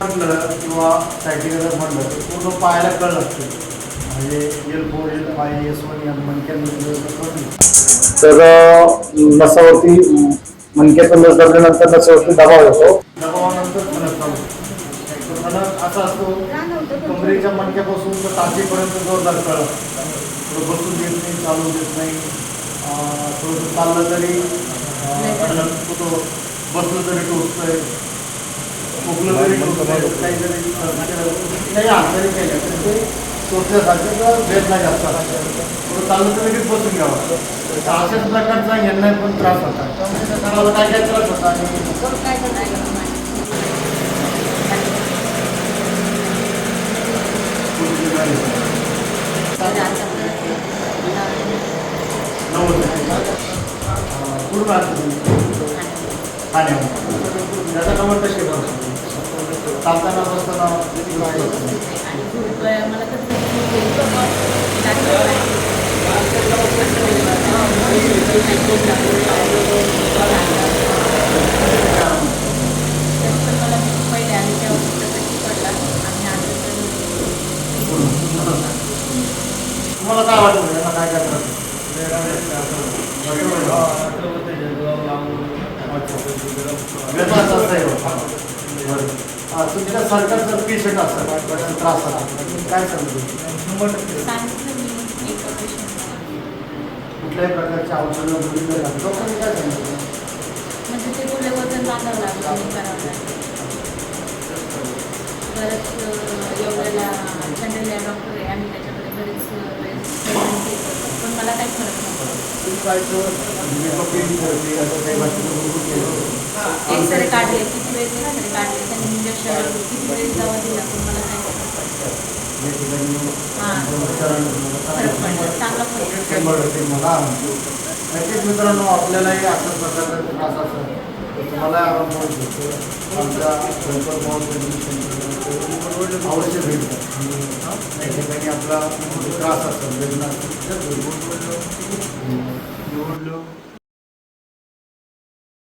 म्हटलं किंवा सायटिकल म्हटलं तर पूर्ण पायाला कळ लागते. म्हणजे L four L five S one या मणक्यामध्ये तर नसावरती अं, मणक्याचं लस धरल्यानंतर नसावरती दबाव येतो दबावानंतर फणस चालू तर फणस असा असतो कमरेच्या मणक्यापासून तर टाचीपर्यंत जोरदार कळ बसून देत नाही चालू देत नाही. अं, थोडंसं चाललं तरी होतो बसलं तरी टोचतंय. काही जरी काही तर ते टोचल्यासारखं किंवा वेदना जास्त असतात चाललं तर लगेच बसून घ्यावं अशाच प्रकारचा यांना पण त्रास होता त्यामुळे त्या सणाला काय काय त्रास होता आणि पूर्ण ठाण्यावर त्याचा त्रास होतो. चालताना बसताना. तुम्हाला काय वाटतं? यांना काय काय त्रास होतो? वेदनाच असतंय बरं. हा, तुमच्या सरकारचं पेशंट असतात त्रास काय सांगतो कुठल्याही प्रकारच्या औषधं मुलीला डॉक्टरांनी काय सांगितलं म्हणजे ते बोलले वजन वाढावं लागलं करावं लागलं परत एवढ्याला जनरल डॉक्टर आहे आणि त्याच्याकडे बरेच पण मला काही फरक नाही. असं एक्सरे काढले किती काढले त्यांनी इंजेक्शन किती दिला पण मला काही नक्कीच मित्रांनो आपल्यालाही अशा प्रकारचा त्रास असेल मला तुम्हाला आराम मिळतो आमच्या गणपत महोत्सव अवश्य भेट या ठिकाणी आपला त्रास असेल वेदना असेल तर भेट. निवडलो